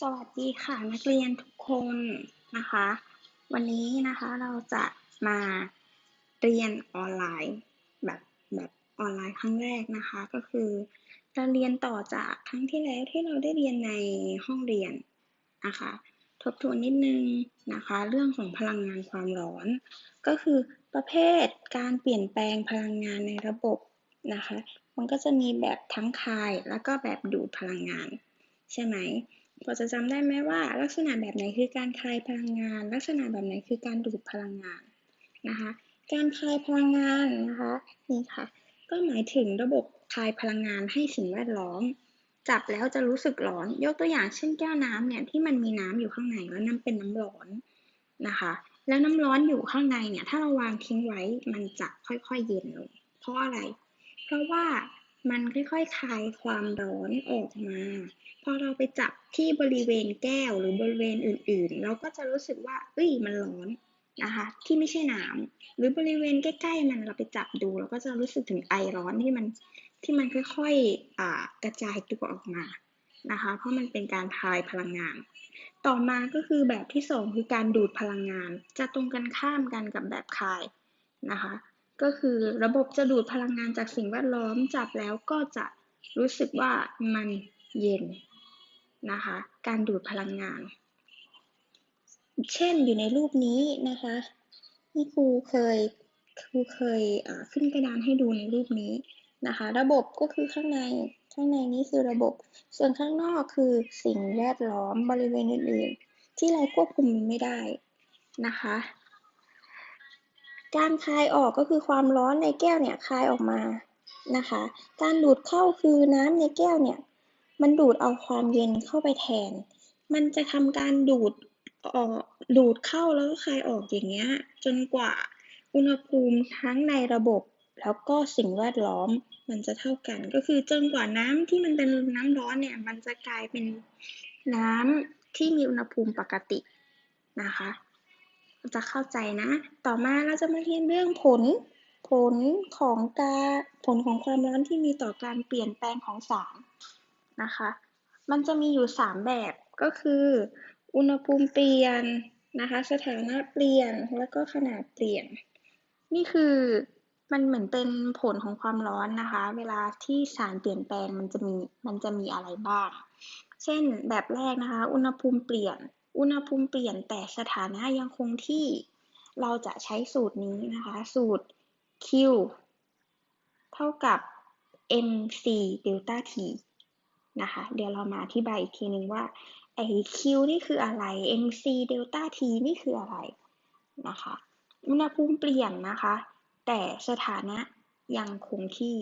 สวัสดีค่ะนักเรียนทุกคนนะคะ วันนี้นะคะเราจะมาเรียนออนไลน์แบบแบบออนไลน์ครั้งแรกนะคะ ก็คือเราเรียนต่อจากครั้งที่แล้วที่เราได้เรียนในห้องเรียนนะคะ ทบทวนนิดนึงนะคะ เรื่องของพลังงานความร้อน ก็คือประเภทการเปลี่ยนแปลงพลังงานในระบบนะคะ มันก็จะมีแบบทั้งคายแล้วก็แบบดูดพลังงาน ใช่ไหม พอจะจำได้ไหมว่า ลักษณะแบบไหนคือการคายพลังงาน ลักษณะแบบไหนคือการดูดพลังงานนะคะการคายพลังงานนะคะนี่ค่ะก็หมายถึงระบบคายพลังงานให้สิ่งแวดล้อม จับแล้วจะรู้สึกร้อน ยกตัวอย่างเช่นแก้วน้ำเนี่ยที่มันมีน้ำอยู่ข้างในแล้วน้ำเป็นน้ำร้อนนะคะ แล้วน้ำร้อนอยู่ข้างในเนี่ยถ้าเราวางทิ้งไว้มันจะค่อยๆเย็นลงเพราะอะไร เพราะว่า มันค่อยๆคายความร้อนออกมา พอเราไปจับที่บริเวณแก้วหรือบริเวณอื่นๆ เราก็จะรู้สึกว่าเอ้ยมันร้อนนะคะ ที่ไม่ใช่น้ำหรือบริเวณใกล้ๆมันเราไปจับดู เราก็จะรู้สึกถึงไอร้อนที่มันที่มันค่อยๆกระจายตัวออกมานะคะ เพราะมันเป็นการทายพลังงาน ต่อมาก็คือแบบที่สองคือการดูดพลังงาน จะตรงกันข้ามกันกับแบบคายนะคะ ก็คือระบบจะดูดพลังงานจากสิ่งแวดล้อมจับแล้วก็จะรู้สึกว่ามันเย็นนะคะ การดูดพลังงาน เช่นอยู่ในรูปนี้นะคะนี่ครูเคยครูเคยขึ้นกระดานให้ดูในรูปนี้นะคะ ระบบก็คือข้างในข้างในนี้คือระบบ ส่วนข้างนอกคือสิ่งแวดล้อมบริเวณอื่นๆ ที่เราควบคุมไม่ได้นะคะ การคายออกก็คือความร้อนในแก้วเนี่ยคายออกมานะคะ การดูดเข้าคือน้ำในแก้วเนี่ย มันดูดเอาความเย็นเข้าไปแทน มันจะทำการดูดออกดูดเข้าแล้วก็คายออกอย่างเงี้ย จนกว่าอุณหภูมิทั้งในระบบแล้วก็สิ่งแวดล้อมมันจะเท่ากัน ก็คือจนกว่าน้ำที่มันเป็นน้ำร้อนเนี่ย มันจะกลายเป็นน้ำที่มีอุณหภูมิปกตินะคะ จะเข้าใจนะ ต่อมาเราจะมาเรียนเรื่องผล ผลของการผลของความร้อนที่มีต่อการเปลี่ยนแปลงของสารนะคะ มันจะมีอยู่ 3 แบบก็คือ อุณหภูมิเปลี่ยนนะคะ สถานะเปลี่ยนแล้วก็ขนาดเปลี่ยน นี่คือมันเหมือนเป็นผลของความร้อนนะคะ เวลาที่สารเปลี่ยนแปลงมันจะมีมันจะมีอะไรบ้าง เช่นแบบแรกนะคะ อุณหภูมิเปลี่ยน อุณหภูมิเปลี่ยนแต่สถานะยังคงที่ เราจะใช้สูตรนี้นะคะ สูตร Q เท่ากับ mc delta t นะคะ เดี๋ยวเรามาอธิบายอีกทีนึงว่าไอ้ Q นี่คืออะไร mc delta t นี่คืออะไรนะคะ อุณหภูมิเปลี่ยนนะคะ แต่สถานะยังคงที่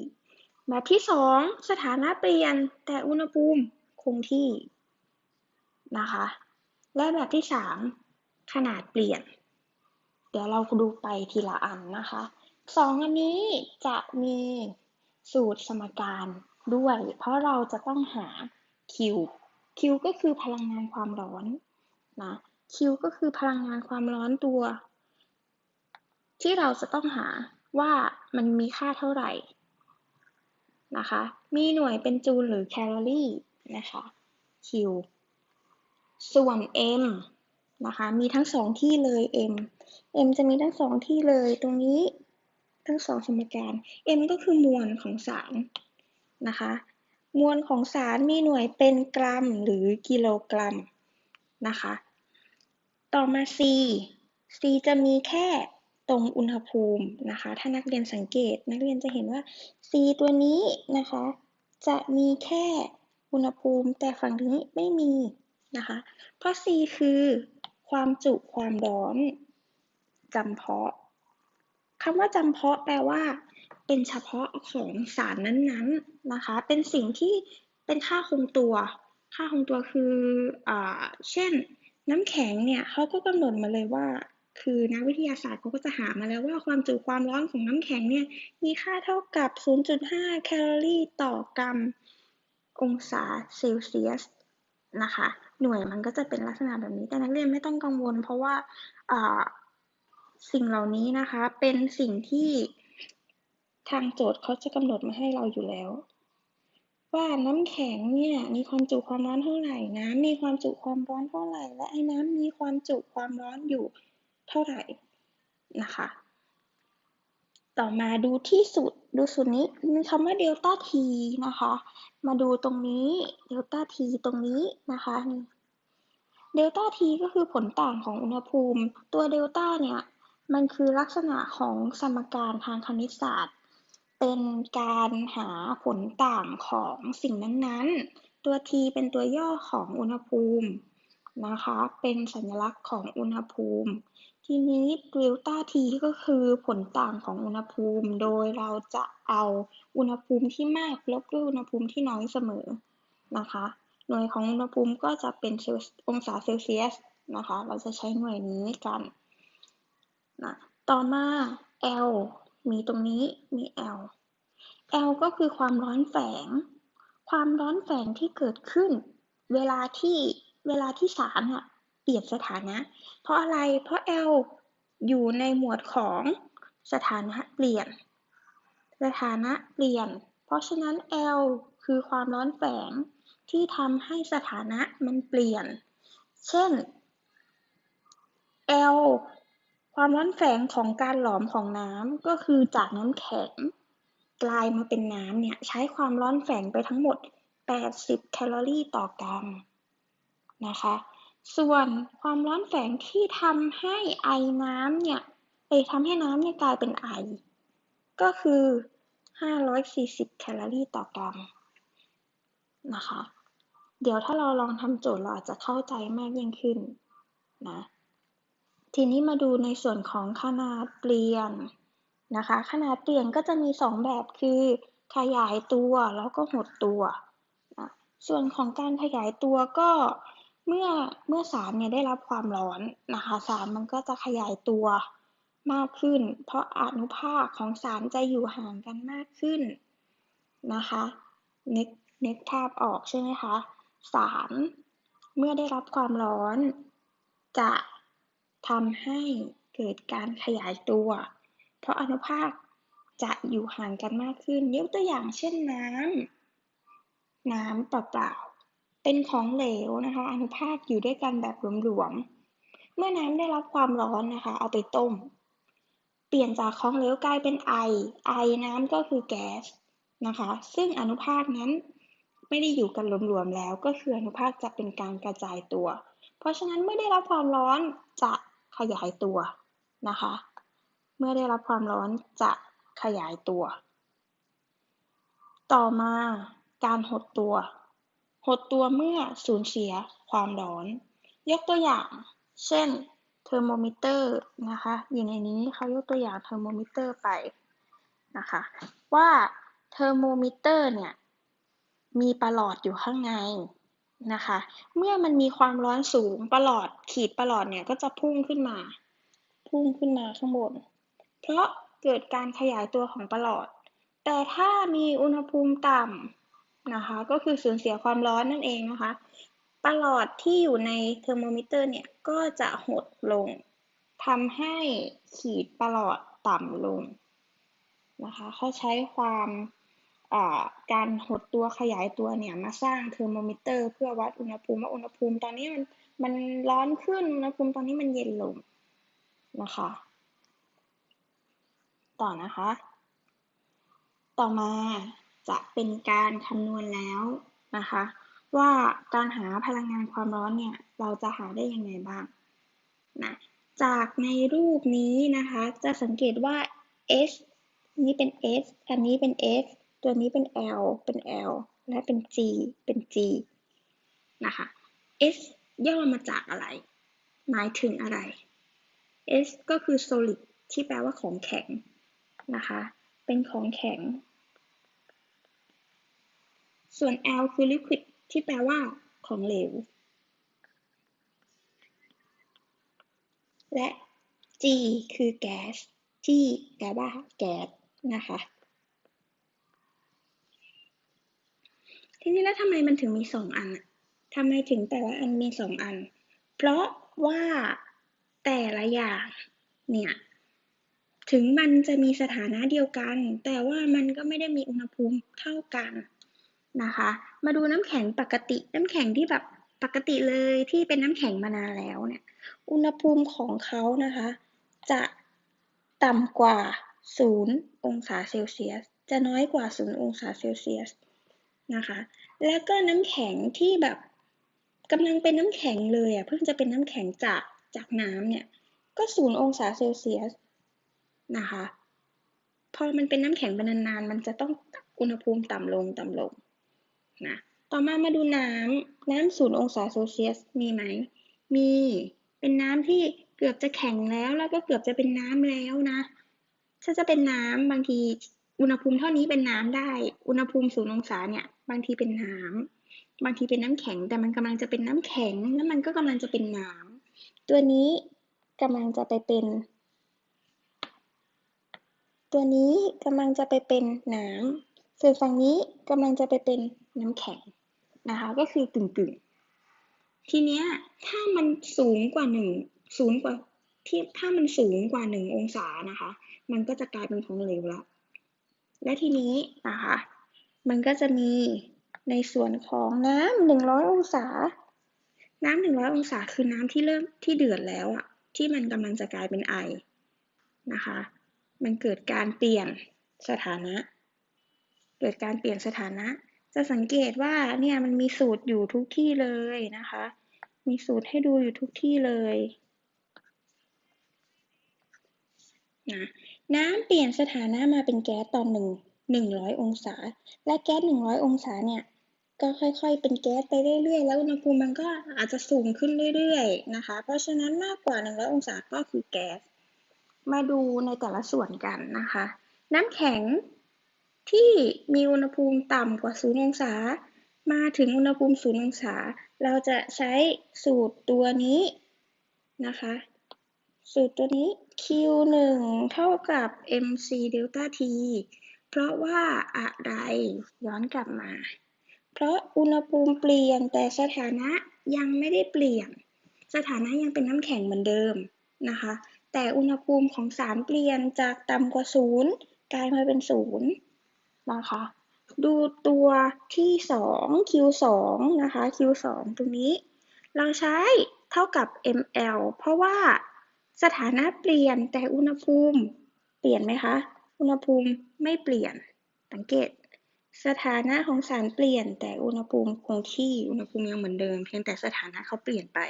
แบบที่สองสถานะเปลี่ยนแต่อุณหภูมิคงที่นะคะ และแบบที่สามขนาดเปลี่ยน เดี๋ยวเราดูไปทีละอันนะคะสองอันนี้จะมีสูตรสมการด้วย เพราะเราจะต้องหา Q Q ก็คือพลังงานความร้อนนะ Q ก็คือพลังงานความร้อนตัว ที่เราจะต้องหาว่ามันมีค่าเท่าไหร่นะคะ มีหน่วยเป็นจูลหรือแคลอรี่นะคะ Q ส่วน m นะคะมีทั้งสองที่เลย m m จะมีทั้งสองที่เลยตรงนี้ทั้งสองสมการ m ก็คือมวลของสารนะคะ มวลของสารมีหน่วยเป็นกรัมหรือกิโลกรัมนะคะ ต่อมา c c จะมีแค่ตรงอุณหภูมินะคะ ถ้านักเรียนสังเกตนักเรียนจะเห็นว่า c ตัวนี้นะคะ จะมีแค่อุณหภูมิแต่ฝั่งนี้ไม่มี นะคะ เพราะ C คือความจุความร้อนจำเพาะคำว่าจำเพาะแปลว่า เป็นเฉพาะของสารนั้นๆนะคะ เป็นสิ่งที่เป็นค่าคงตัว ค่าคงตัวคืออ่าเช่น น้ำแข็งเนี่ยเขาก็กำหนดมาเลยว่า คือนักวิทยาศาสตร์เขาก็จะหามาแล้วว่าความจุความร้อนของน้ำแข็งเนี่ยมีค่าเท่ากับ 0.5 แคลอรี่ต่อกรัมองศาเซลเซียสนะคะ หน่วยมันก็จะเป็นลักษณะแบบนี้ แต่นักเรียนไม่ต้องกังวล เพราะว่าสิ่งเหล่านี้นะคะ เป็นสิ่งที่ทางโจทย์เขาจะกำหนดมาให้เราอยู่แล้ว ว่าน้ำแข็งเนี่ยมีความจุความร้อนเท่าไหร่น้ำมีความจุความร้อนเท่าไหร่ และไอ้น้ำมีความจุความร้อนอยู่เท่าไหร่นะคะ ต่อมาดูที่สุดดูสุดนี้มีคำว่าเดลต้าทีนะคะ มาดูตรงนี้เดลต้าทีตรงนี้นะคะเดลต้าทีก็คือผลต่างของอุณหภูมิ ตัวเดลต้าเนี่ย มันคือลักษณะของสมการทางคณิตศาสตร์ เป็นการหาผลต่างของสิ่งนั้นๆ ตัว t เป็นตัวย่อของอุณหภูมิ นะคะ เป็นสัญลักษณ์ของอุณหภูมิ ทีนี้เดลต้า t ก็คือผลต่างของอุณหภูมิ โดยเราจะเอาอุณหภูมิที่มากลบด้วยอุณหภูมิที่น้อยเสมอนะคะ หน่วยของอุณหภูมิก็จะเป็นองศาเซลเซียสนะคะ เราจะใช้หน่วยนี้กันนะต่อมา L มีตรงนี้มี L L ก็คือความร้อนแฝง ความร้อนแฝงที่เกิดขึ้น เวลาที่ เวลาที่สารอะเปลี่ยนสถานะ เพราะอะไร เพราะ L อยู่ในหมวดของสถานะเปลี่ยน สถานะเปลี่ยน เพราะฉะนั้น L คือความร้อนแฝงที่ทำให้สถานะมันเปลี่ยน เช่น L ความร้อนแฝงของการหลอมของน้ำก็คือจากน้ำแข็งกลายมาเป็นน้ำเนี่ยใช้ความร้อนแฝงไปทั้งหมด 80 แคลอรี่ต่อกรัม นะคะ ส่วนความร้อนแฝงที่ทำให้ไอน้ำเนี่ยไปทำให้น้ำเนี่ยกลายเป็นไอ ก็คือ 540 แคลอรี่ต่อกรัมนะคะ เดี๋ยวถ้าเราลองทำโจทย์เราอาจจะเข้าใจมากยิ่งขึ้นนะทีนี้มาดูในส่วนของขนาดเปลี่ยนนะคะ ขนาดเปลี่ยนก็จะมี 2 แบบคือ ขยายตัวแล้วก็หดตัวนะส่วนของการขยายตัวก็ เมื่อเมื่อสารเนี่ยได้รับความร้อนนะคะสารมันก็จะขยายตัวมากขึ้น เพราะอนุภาคของสารจะอยู่ห่างกันมากขึ้นนะคะนึกนึกภาพออกใช่ไหมคะสารเมื่อได้รับความร้อน จะทำให้เกิดการขยายตัว เพราะอนุภาคจะอยู่ห่างกันมากขึ้น ยกตัวอย่างเช่นน้ำน้ำเปล่าๆ เป็นของเหลวนะคะอนุภาคอยู่ด้วยกันแบบหลวมๆ เมื่อน้ำได้รับความร้อนนะคะ เอาไปต้ม เปลี่ยนจากของเหลวกลายเป็นไอ ไอน้ำก็คือแก๊สนะคะ ซึ่งอนุภาคนั้นไม่ได้อยู่กันรวมๆแล้ว ก็คืออนุภาคจะเป็นการกระจายตัว เพราะฉะนั้นเมื่อได้รับความร้อนจะขยายตัวนะคะ เมื่อได้รับความร้อนจะขยายตัว ต่อมาการหดตัว หดตัวเมื่อสูญเสียความร้อน ยกตัวอย่าง เช่นเทอร์โมมิเตอร์นะคะอยู่ในนี้เขายกตัวอย่างเทอร์โมมิเตอร์ไปนะคะว่าเทอร์โมมิเตอร์เนี่ยมีประหลอดอยู่ข้างในนะคะ เมื่อมันมีความร้อนสูงประหลอดขีดประหลอดเนี่ยก็จะพุ่งขึ้นมา พุ่งขึ้นมาข้างบน เพราะเกิดการขยายตัวของประหลอด แต่ถ้ามีอุณหภูมิต่ำ นะคะ ก็คือสูญเสียความร้อนนั่นเองนะคะ ประหลอดที่อยู่ในเทอร์โมมิเตอร์เนี่ยก็จะหดลงทำให้ขีดประหลอดต่ำลงนะคะเขาใช้ความการหดตัวขยายตัวเนี่ยมาสร้างเทอร์โมมิเตอร์เพื่อวัดอุณหภูมิว่าอุณหภูมิตอนนี้มันมันร้อนขึ้นอุณหภูมิตอนนี้มันเย็นลงนะคะ ต่อนะคะ ต่อมา จะเป็นการคำนวณแล้วนะคะ ว่าการหาพลังงานความร้อนเนี่ยเราจะหาได้ยังไงบ้างนะจากในรูปนี้นะคะจะสังเกตว่า S นี้เป็น S อันนี้เป็น F ตัวนี้เป็น L เป็น L และเป็น G เป็น G นะคะ S ย่อมาจากอะไร หมายถึงอะไร S ก็คือ solid ที่แปลว่าของแข็งนะคะ เป็นของแข็ง ส่วน L คือ liquid ที่แปลว่าของเหลว และ G คือแก๊สที่แปลว่าแก๊สนะคะ ทีนี้แล้วทำไมมันถึงมีสองอันทำไมถึงแต่ละอันมีสองอัน เพราะว่าแต่ละอย่างเนี่ยถึงมันจะมีสถานะเดียวกัน แต่ว่ามันก็ไม่ได้มีอุณหภูมิเท่ากัน นะคะ มาดูน้ำแข็งปกติ น้ำแข็งที่แบบปกติเลยที่เป็นน้ำแข็งมานานแล้วเนี่ย อุณหภูมิของเขานะคะ จะต่ำกว่า 0 องศาเซลเซียส จะน้อยกว่า 0 องศาเซลเซียสนะคะ แล้วก็น้ำแข็งที่แบบกำลังเป็นน้ำแข็งเลยอะเพิ่งจะเป็นน้ำแข็งจากจากน้ำเนี่ยก็0องศาเซลเซียสนะคะ พอมันเป็นน้ำแข็งเป็นนานๆ มันจะต้องอุณหภูมิต่ำลงต่ำลง นะต่อมามาดูน้ำน้ำศูนย์องศาเซลเซียสมีไหม มีเป็นน้ำที่เกือบจะแข็งแล้วแล้วก็เกือบจะเป็นน้ำแล้วนะ ถ้าจะเป็นน้ำบางทีอุณหภูมิเท่านี้เป็นน้ำได้ อุณหภูมิศูนย์องศาเนี่ยบางทีเป็นน้ำบางทีเป็นน้ำแข็ง แต่มันกำลังจะเป็นน้ำแข็งแล้วมันก็กำลังจะเป็นน้ำตัวนี้กำลังจะไปเป็น ตัวนี้กำลังจะไปเป็นน้ำส่วนฝั่งนี้กำลังจะไปเป็น น้ำแข็งนะคะ ก็คือกึ่งกึ่งทีเนี้ยถ้ามันสูงกว่าหนึ่งสูงกว่าที่ถ้ามันสูงกว่าหนึ่งองศานะคะ มันก็จะกลายเป็นของเหลวแล้วและทีนี้นะคะ มันก็จะมีในส่วนของน้ำหนึ่งร้อยองศา น้ำหนึ่งร้อยองศาคือน้ำที่เริ่มที่เดือดแล้วอะที่มันกำลังจะกลายเป็นไอนะคะ มันเกิดการเปลี่ยนสถานะ เกิดการเปลี่ยนสถานะ จะสังเกตว่าเนี่ยมันมีสูตรอยู่ทุกที่เลยนะคะ มีสูตรให้ดูอยู่ทุกที่เลยนะน้ำเปลี่ยนสถานะมาเป็นแก๊สตอนหนึ่งหนึ่งร้อยองศา และแก๊สหนึ่งร้อยองศาเนี่ยก็ค่อยๆ เป็นแก๊สไปเรื่อยๆ แล้วอุณหภูมิมันก็อาจจะสูงขึ้นเรื่อยๆ นะคะ เพราะฉะนั้นมากกว่า 100 องศาก็คือแก๊ส มาดูในแต่ละส่วนกันนะคะ น้ำแข็ง ที่มีอุณหภูมิต่ำกว่า 0 องศา มาถึงอุณหภูมิ 0 องศา เราจะใช้สูตรตัวนี้นะคะ สูตรตัวนี้ Q1 เท่ากับ mc delta t เพราะว่าอะไรย้อนกลับมา เพราะอุณหภูมิเปลี่ยนแต่สถานะยังไม่ได้เปลี่ยน สถานะยังเป็นน้ำแข็งเหมือนเดิมนะคะ แต่อุณหภูมิของสารเปลี่ยนจากต่ำกว่าศูนย์กลายมาเป็นศู นะคะ ดูตัวที่2 Q2 นะคะ Q2 ตรงนี้ เราใช้เท่ากับ ml เพราะว่าสถานะเปลี่ยนแต่อุณหภูมิเปลี่ยนไหมคะ อุณหภูมิไม่เปลี่ยน สังเกต สถานะของสารเปลี่ยนแต่อุณหภูมิคงที่อุณหภูมิยังเหมือนเดิม เพียงแต่สถานะเขาเปลี่ยนไป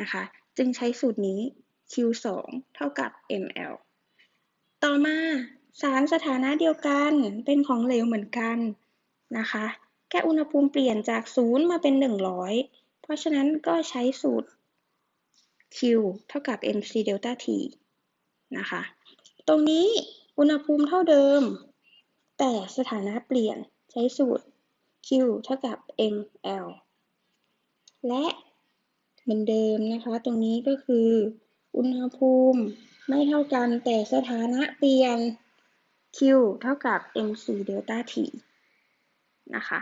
นะคะ จึงใช้สูตรนี้ Q2 เท่ากับ ml ต่อมา สารสถานะเดียวกันเป็นของเหลวเหมือนกันนะคะ แค่อุณหภูมิเปลี่ยนจาก 0 มาเป็น 100 เพราะฉะนั้นก็ใช้สูตร Q เท่ากับ mc delta t นะคะ ตรงนี้อุณหภูมิเท่าเดิม แต่สถานะเปลี่ยนใช้สูตร Q เท่ากับ ml และเหมือนเดิมนะคะ ตรงนี้ก็คือ อุณหภูมิไม่เท่ากันแต่สถานะเปลี่ยน Q เท่ากับ mc delta t นะคะ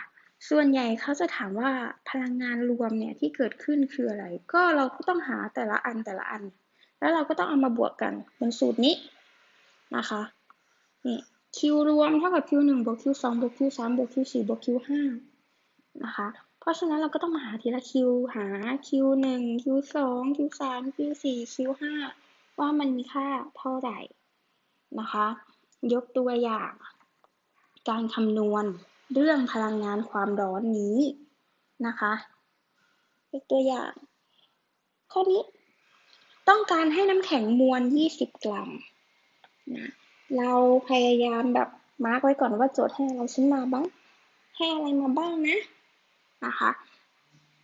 ส่วนใหญ่เขาจะถามว่าพลังงานรวมเนี่ยที่เกิดขึ้นคืออะไร ก็เราก็ต้องหาแต่ละอันแต่ละอัน แล้วเราก็ต้องเอามาบวกกันเป็นสูตรนี้นะคะ นี่ Q รวมเท่ากับ Q 1บวก Q 2บวก Q 3บวก Q 4บวก Q 5นะคะ เพราะฉะนั้นเราก็ต้องมาหาทีละ Q หา Q 1 Q 2 Q 3 Q 4 Q 5ว่ามันมีค่าเท่าไหร่นะคะ ยกตัวอย่าง การคำนวณเรื่องพลังงานความร้อนนี้นะคะ ยกตัวอย่าง ข้อนี้ ต้องการให้น้ำแข็งมวล 20 กรัมนะเราพยายามแบบมาร์กไว้ก่อนว่าโจทย์ให้อะไรชิ้นมาบ้าง ให้อะไรมาบ้างนะนะคะ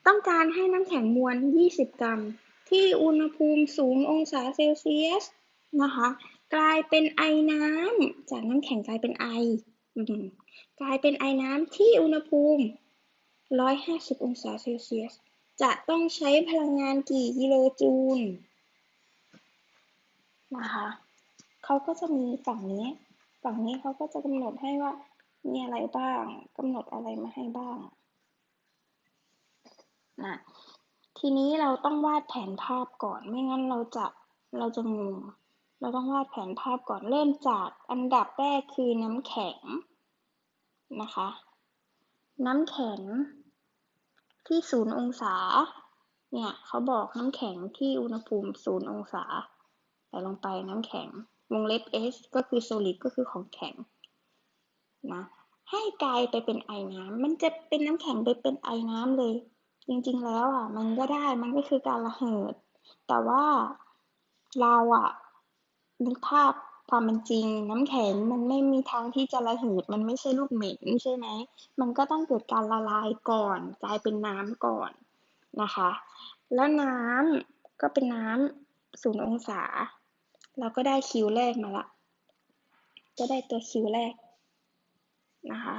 ต้องการให้น้ำแข็งมวล 20 กรัม ที่อุณหภูมิ 0 องศาเซลเซียสนะคะ กลายเป็นไอน้ำจากน้ำแข็งกลายเป็นไอ กลายเป็นไอน้ำที่อุณหภูมิ 150 องศาเซลเซียส จะต้องใช้พลังงานกี่กิโลจูลนะคะเขาก็จะมีฝั่งนี้ ฝั่งนี้เขาก็จะกำหนดให้ว่ามีอะไรบ้างกำหนดอะไรมาให้บ้างนะทีนี้เราต้องวาดแผนภาพก่อนไม่งั้นเราจะเราจะงง เราต้องวาดแผนภาพก่อนเริ่มจากอันดับแรกคือน้ำแข็งนะคะ น้ำแข็งที่ศูนย์องศา เนี่ยเขาบอกน้ำแข็งที่อุณหภูมิศูนย์องศาใส่ลงไปน้ำแข็งวงเล็บ S ก็คือ solid ก็คือของแข็งนะให้กลายไปเป็นไอน้ำ มันจะเป็นน้ำแข็งไปเป็นไอน้ำเลย จริงๆแล้วอะ มันก็ได้ มันก็คือการระเหิด แต่ว่าเราอะ นึกภาพความเป็นจริง น้ำแข็งมันไม่มีทางที่จะระเหิดมันไม่ใช่ลูกเหม็นใช่ไหมมันก็ต้องเกิดการละลายก่อน กลายเป็นน้ำก่อนนะคะ แล้วน้ำก็เป็นน้ำศูนย์องศา เราก็ได้คิวแรกมาละ ก็ได้ตัวคิวแรกนะคะ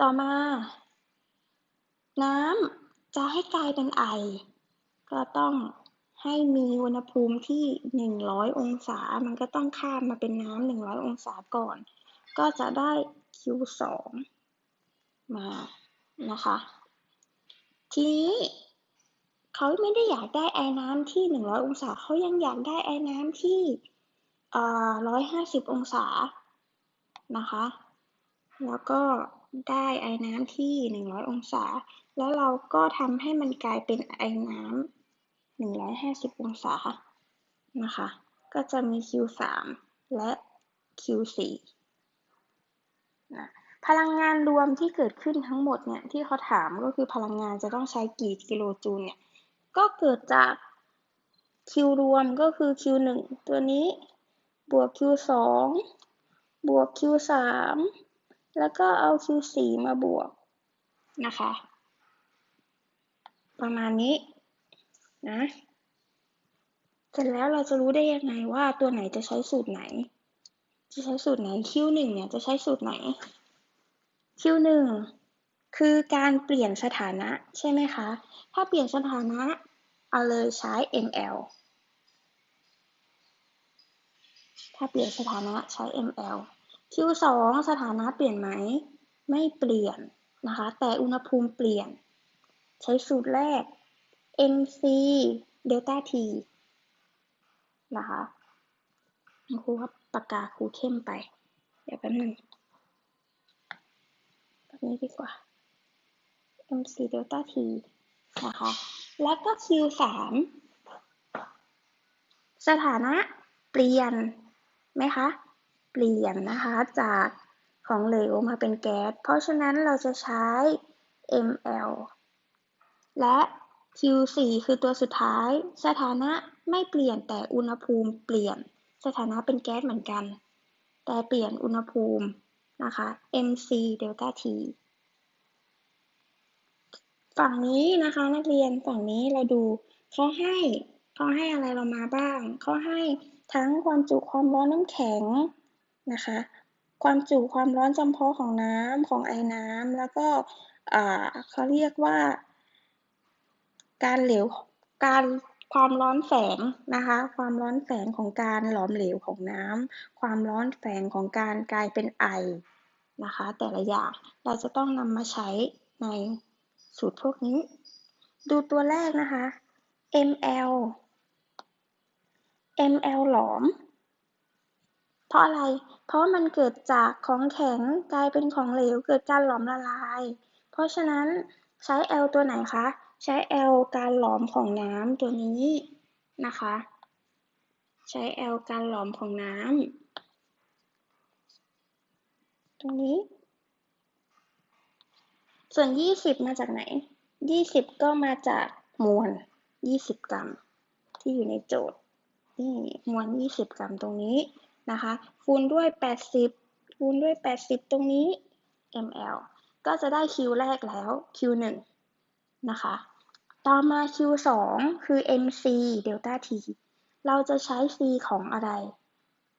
ต่อมา น้ำจะให้กลายเป็นไอ ก็ต้อง ให้มีอุณหภูมิที่ 100 องศา มันก็ต้องข้ามมาเป็นน้ำ100 องศาก่อน ก็จะได้ Q2 มานะคะ ทีนี้เขาไม่ได้อยากได้ไอ้น้ำที่ 100 องศา เขายังอยากได้ไอ้น้ำที่150 องศานะคะ แล้วก็ได้ไอ้น้ำที่ 100 องศา แล้วเราก็ทำให้มันกลายเป็นไอ้น้ำ 150องศานะคะ ก็จะมี Q3 และ Q4 นะพลังงานรวมที่เกิดขึ้นทั้งหมดเนี่ยที่เขาถามก็คือพลังงานจะต้องใช้กี่กิโลจูลเนี่ยก็เกิดจาก Q รวมก็คือ Q1 ตัวนี้บวก Q2 บวก Q3 แล้วก็เอา Q4 มาบวกนะคะ ประมาณนี้ นะเสร็จแล้วเราจะรู้ได้ยังไงว่าตัวไหนจะใช้สูตรไหน จะใช้สูตรไหน Q1 เนี่ยจะใช้สูตรไหน Q1 คือการเปลี่ยนสถานะใช่ไหมคะ ถ้าเปลี่ยนสถานะเอาเลยใช้ ml ถ้าเปลี่ยนสถานะใช้ ml Q2 สถานะเปลี่ยนไหม ไม่เปลี่ยนนะคะ แต่อุณหภูมิเปลี่ยน ใช้สูตรแรก mc เดลต้า t นะคะครูครับปากกาครูเข้มไป เดี๋ยวแป๊บนึงแบบนี้ดีกว่า mc เดลต้า t นะคะ แล้วก็ q 3 สถานะเปลี่ยนไหมคะ เปลี่ยนนะคะจากของเหลวมาเป็นแก๊ส เพราะฉะนั้นเราจะใช้ ml และ Q4 คือตัวสุดท้าย สถานะไม่เปลี่ยนแต่อุณหภูมิเปลี่ยน สถานะเป็นแก๊สเหมือนกัน แต่เปลี่ยนอุณหภูมินะคะ mc เดลต้า t ฝั่งนี้นะคะนักเรียนฝั่งนี้เราดูเขาให้เขาให้อะไรเรามาบ้างเขาให้ทั้งความจุความร้อนน้ำแข็งนะคะ ความจุความร้อนจำเพาะของน้ำของไอ้น้ำแล้วก็เขาเรียกว่า การเหลวการความร้อนแฝงนะคะ ความร้อนแฝงของการหลอมเหลวของน้ำความร้อนแฝงของการกลายเป็นไอนะคะ แต่ละอย่างเราจะต้องนำมาใช้ในสูตรพวกนี้ ดูตัวแรกนะคะ ml ml หลอม เพราะอะไร เพราะมันเกิดจากของแข็งกลายเป็นของเหลวเกิดการหลอมละลาย เพราะฉะนั้นใช้ L ตัวไหนคะ ใช้ L การหลอมของน้ำตัวนี้นะคะ ใช้ L การหลอมของน้ำตรงนี้ ส่วน 20 มาจากไหน 20 ก็มาจากมวล 20 กรัม ที่อยู่ในโจทย์นี่มวล 20 กรัมตรงนี้นะคะ คูณด้วย 80 คูณด้วย 80 ตรงนี้ ml ก็จะได้ Q แรกแล้ว Q1 นะคะ ต่อมา Q2 คือ mc เดลต้า t เราจะใช้ c ของอะไร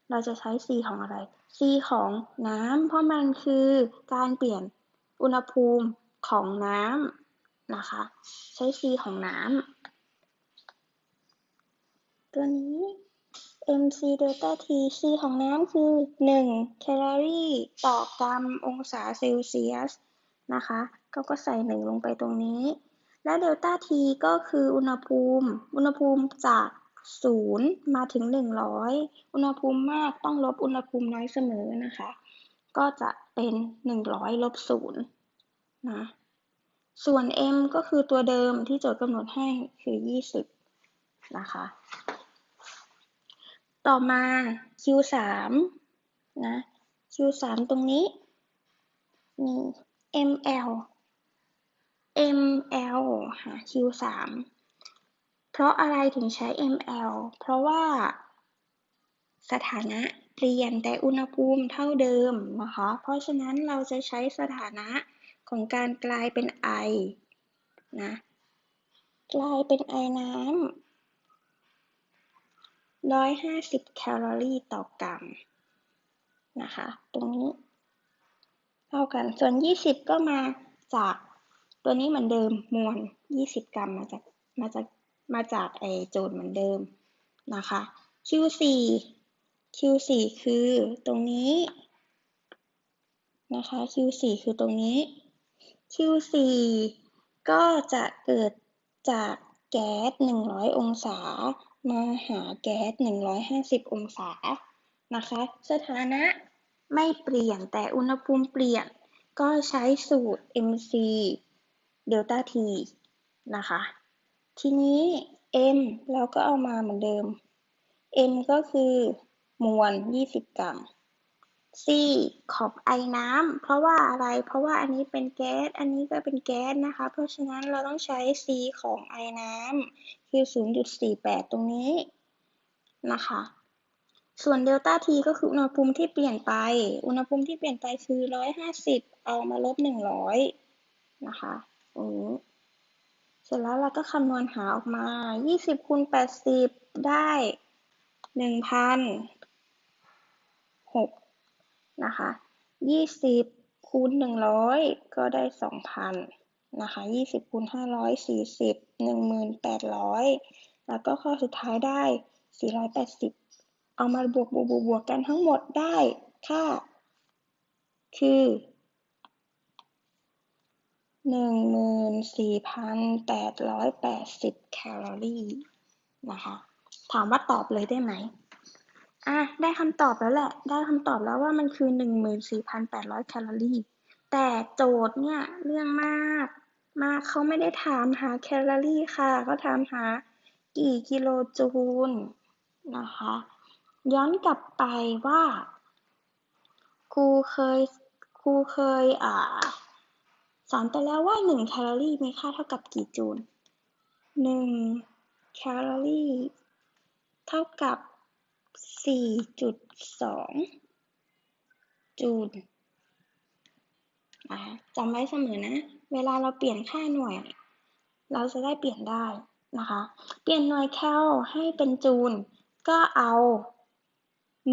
เราจะใช้ c ของอะไร c ของน้ำเพราะมันคือการเปลี่ยนอุณหภูมิของน้ำนะคะ ใช้ c ของน้ำตัวนี้ mc เดลต้า t c ของน้ำคือ 1 แคลอรี่ต่อกรัมองศาเซลเซียสนะคะเขาก็ใส่หนึ่งลงไปตรงนี้ และเดลต้าทีก็คืออุณหภูมิ อุณหภูมิจากศูนย์มาถึงหนึ่งร้อยอุณหภูมิมากต้องลบอุณหภูมิน้อยเสมอนะคะ ก็จะเป็นหนึ่งร้อยลบศูนย์นะ ส่วน m ก็คือตัวเดิมที่โจทย์กำหนดให้คือ 20 นะคะ ต่อมา q 3 นะ q 3 ตรงนี้นี่ ml ml หา q 3เพราะอะไรถึงใช้ ml เพราะว่า สถานะเปลี่ยนแต่อุณหภูมิเท่าเดิมนะคะ เพราะฉะนั้นเราจะใช้สถานะของการกลายเป็นไอนะกลายเป็นไอน้ำ150แคลอรี่ต่อกรัมนะคะ ตรงนี้เท่ากัน ส่วน 20 ก็มาจาก ตัวนี้เหมือนเดิมมวล 20 กรัมมาจากมาจากมาจากไอโจทย์เหมือนเดิมนะคะ Q4 Q4 คือตรงนี้นะคะ Q4 คือตรงนี้ Q4 ก็จะเกิดจากแก๊ส 100 องศา มาหาแก๊ส 150 องศานะคะ สถานะไม่เปลี่ยนแต่อุณหภูมิเปลี่ยน ก็ใช้สูตร mc เดลต้า t นะคะ ทีนี้ m เราก็เอามาเหมือนเดิม m ก็คือมวล 20 กรัม c ขอบไอน้ำเพราะว่าอะไร เพราะว่าอันนี้เป็นแก๊ส อันนี้ก็เป็นแก๊สนะคะ เพราะฉะนั้นเราต้องใช้ c ของไอน้ำคือ 0.48 ตรงนี้นะคะ ส่วนเดลต้า t ก็คืออุณหภูมิที่เปลี่ยนไป อุณหภูมิที่เปลี่ยนไปคือ 150 เอามาลบ 100 นะคะ ตรงนี้ เสร็จแล้วเราก็คำนวณหาออกมา 20คูณ80 ได้ 1,006นะคะ20คูณ100 ก็ได้ 2,000นะคะ20คูณ540 1,800 แล้วก็ข้อสุดท้ายได้ 480 เอามาบวกบวกบวกบวกกันทั้งหมดได้ค่าคือ 14,880แปดร้อยแปดสิบแคลอรี่นะคะ ถามว่าตอบเลยได้ไหมอะได้คำตอบแล้วแหละ ได้คำตอบแล้วว่ามันคือ14,800แคลอรี่ แต่โจทย์เนี่ยเรื่องมากมากเขาไม่ได้ถามหาแคลอรี่ค่ะเขาถามหากี่กิโลจูลนะคะ ย้อนกลับไปว่าครูเคยครูเคยอ่า สอนไปแล้วว่า 1 แคลอรี่มีค่าเท่ากับกี่จูล 1 แคลอรี่เท่ากับ 4.2 จูลจำไว้เสมอนะ เวลาเราเปลี่ยนค่าหน่วย เราจะได้เปลี่ยนได้นะคะ เปลี่ยนหน่วยแคลให้เป็นจูล ก็เอา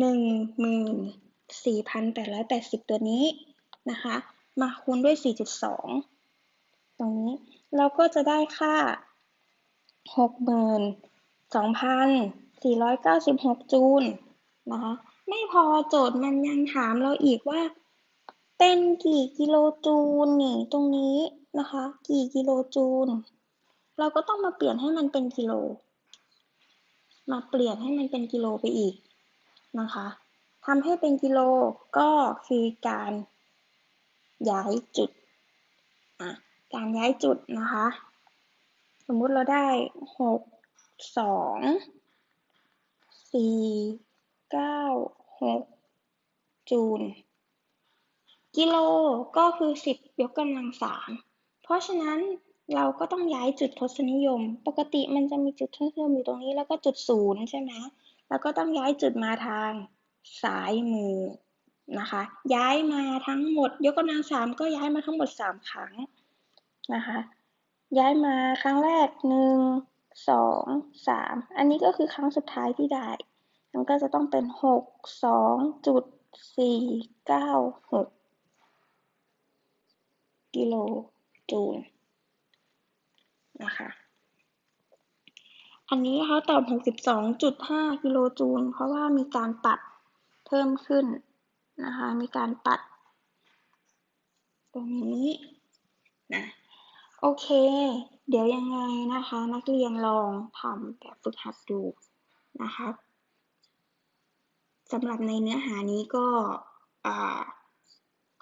14,880 ตัวนี้นะคะ มาคูณด้วย 4.2 ตรงนี้เราก็จะได้ค่า 62,496 จูลนะคะไม่พอโจทย์มันยังถามเราอีกว่า เป็นกี่กิโลจูลนี่ตรงนี้นะคะ กี่กิโลจูล เราก็ต้องมาเปลี่ยนให้มันเป็นกิโล มาเปลี่ยนให้มันเป็นกิโลไปอีกนะคะทำให้เป็นกิโลก็คือการ ย้ายจุดการย้ายจุดนะคะ สมมุติเราได้หกสองสี่เก้าหกจูลกิโลก็คือสิบยกกำลังสามเพราะฉะนั้นเราก็ต้องย้ายจุดทศนิยม ปกติมันจะมีจุดทศนิยมอยู่ตรงนี้แล้วก็จุดศูนย์ใช่ไหมแล้วก็ต้องย้ายจุดมาทาง ซ้ายมือ นะคะ ย้ายมาทั้งหมด ยกกำลังสามก็ย้ายมาทั้งหมดสามครั้งนะคะ ย้ายมาครั้งแรกหนึ่งสองสามอันนี้ก็คือครั้งสุดท้ายที่ได้ มันก็จะต้องเป็นหกสองจุดสี่เก้าหกกิโลจูลนะคะอันนี้เขาตอบ 62.5 กิโลจูล เพราะว่ามีการปัดเพิ่มขึ้น นะคะ มีการปัด ตรงนี้นะโอเค เดี๋ยวยังไงนะคะ นักเรียนลองทำแบบฝึกหัดดูนะคะสำหรับในเนื้อหานี้ก็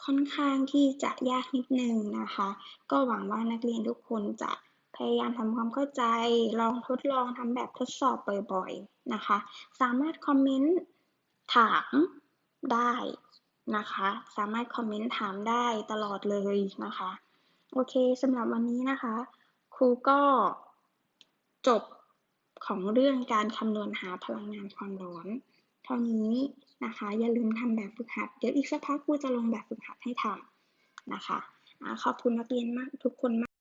ค่อนข้างที่จะยากนิดนึงนะคะ ก็หวังว่านักเรียนทุกคนจะพยายามทำความเข้าใจ ลองทดลองทำแบบทดสอบบ่อยๆนะคะ สามารถคอมเมนต์ถามได้ นะคะ สามารถคอมเมนต์ถามได้ตลอดเลยนะคะ โอเคสำหรับวันนี้นะคะ ครูก็จบของเรื่องการคำนวณหาพลังงานความร้อนเท่านี้นะคะ อย่าลืมทำแบบฝึกหัด เดี๋ยวอีกสักพักครูจะลงแบบฝึกหัดให้ทำนะคะอขอบคุณนักเรียนมากทุกคนมาก